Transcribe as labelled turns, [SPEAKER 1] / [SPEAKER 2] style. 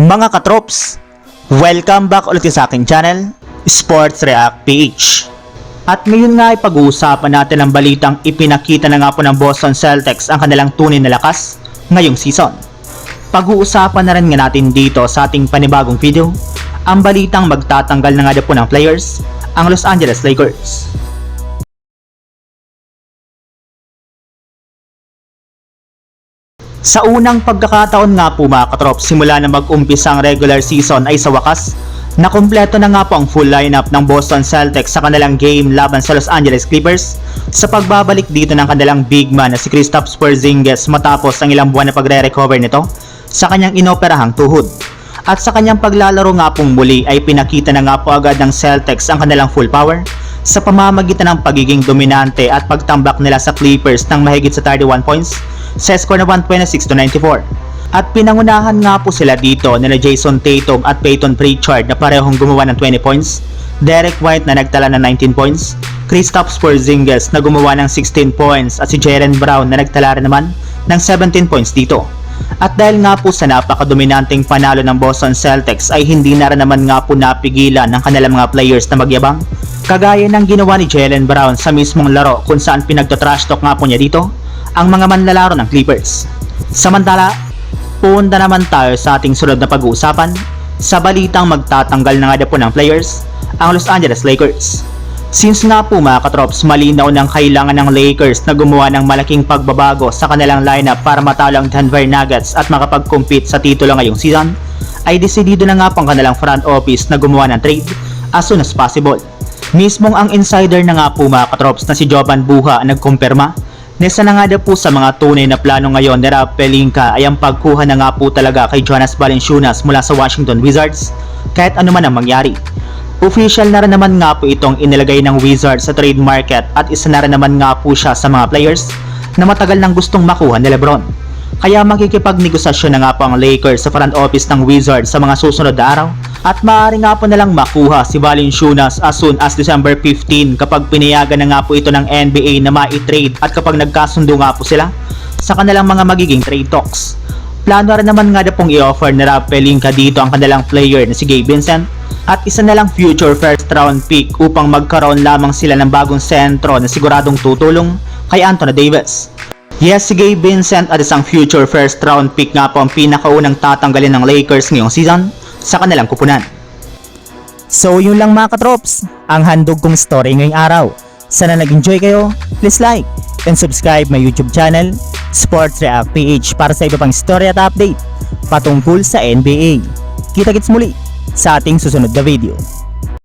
[SPEAKER 1] Mga katrops, welcome back ulit sa aking channel, Sports React PH. At ngayon nga ay pag-uusapan natin ang balitang ipinakita na nga po ng Boston Celtics ang kanilang tunay na lakas ngayong season. Pag-uusapan na rin nga natin dito sa ating panibagong video, ang balitang magtatanggal na nga po ng players, ang Los Angeles Lakers. Sa unang pagkakataon nga po mga katrop, simula na mag-umpisa ang regular season ay sa wakas, nakumpleto na nga po ang full lineup ng Boston Celtics sa kanilang game laban sa Los Angeles Clippers sa pagbabalik dito ng kanilang big man na si Kristaps Porzingis matapos ang ilang buwan na pagre-recover nito sa kanyang inoperahang tuhod. At sa kanyang paglalaro nga pong muli ay pinakita na nga po agad ng Celtics ang kanilang full power sa pamamagitan ng pagiging dominante at pagtambak nila sa Clippers ng mahigit sa 31 points sa score na 126 to 94. At pinangunahan nga po sila dito nila Jason Tatum at Peyton Pritchard na parehong gumawa ng 20 points, Derek White na nagtala ng 19 points, Kristaps Porzingis na gumawa ng 16 points. At si Jaren Brown na nagtala rin naman ng 17 points dito. At dahil nga po sa napakadominanteng panalo ng Boston Celtics ay hindi na rin naman nga po napigilan ng kanilang mga players na magyabang. Kagaya ng ginawa ni Jalen Brown sa mismong laro kung saan pinagto-trash talk nga po niya dito ang mga manlalaro ng Clippers. Samantala, punta naman tayo sa ating sunod na pag-uusapan sa balitang magtatanggal na nga po ng players ang Los Angeles Lakers. Since nga po mga katrops, malinaw ng kailangan ng Lakers na gumawa ng malaking pagbabago sa kanilang lineup para matalo ang Denver Nuggets at makapag-compete sa titulo ngayong season, ay desidido na nga po ang kanilang front office na gumawa ng trade as soon as possible. Mismong ang insider na nga po mga katrops na si Jovan Buha nagkumpirma Nesa na nga daw po sa mga tunay na plano ngayon ni Rob Pelinka ay ang pagkuha na nga po talaga kay Jonas Valanciunas mula sa Washington Wizards kahit ano man ang mangyari. Official na rin naman nga po itong inilagay ng Wizards sa trade market at isa na rin naman nga po siya sa mga players na matagal nang gustong makuha ni Lebron. Kaya makikipagnegosasyon na nga po ang Lakers sa front office ng Wizards sa mga susunod na araw at maaari nga po nalang makuha si Valanciunas as soon as December 15 kapag pinayagan na nga po ito ng NBA na ma-trade at kapag nagkasundo nga po sila sa kanilang mga magiging trade talks. Plano rin naman nga na pong i-offer ni Rob Pelinka dito ang kanilang player na si Gabe Vincent at isa na lang future first round pick upang magkaroon lamang sila ng bagong sentro na siguradong tutulong kay Anthony Davis. Yes, si Gabe Vincent at isang future first round pick nga po ang pinakaunang tatanggalin ng Lakers ngayong season sa kanilang kupunan.
[SPEAKER 2] So yun lang mga katrops, ang handog kong story ngayong araw. Sana nag-enjoy kayo, please like and subscribe my YouTube channel, Sports React PH para sa iba pang story at update patungkol sa NBA. Kita-kits muli sa ating susunod na video.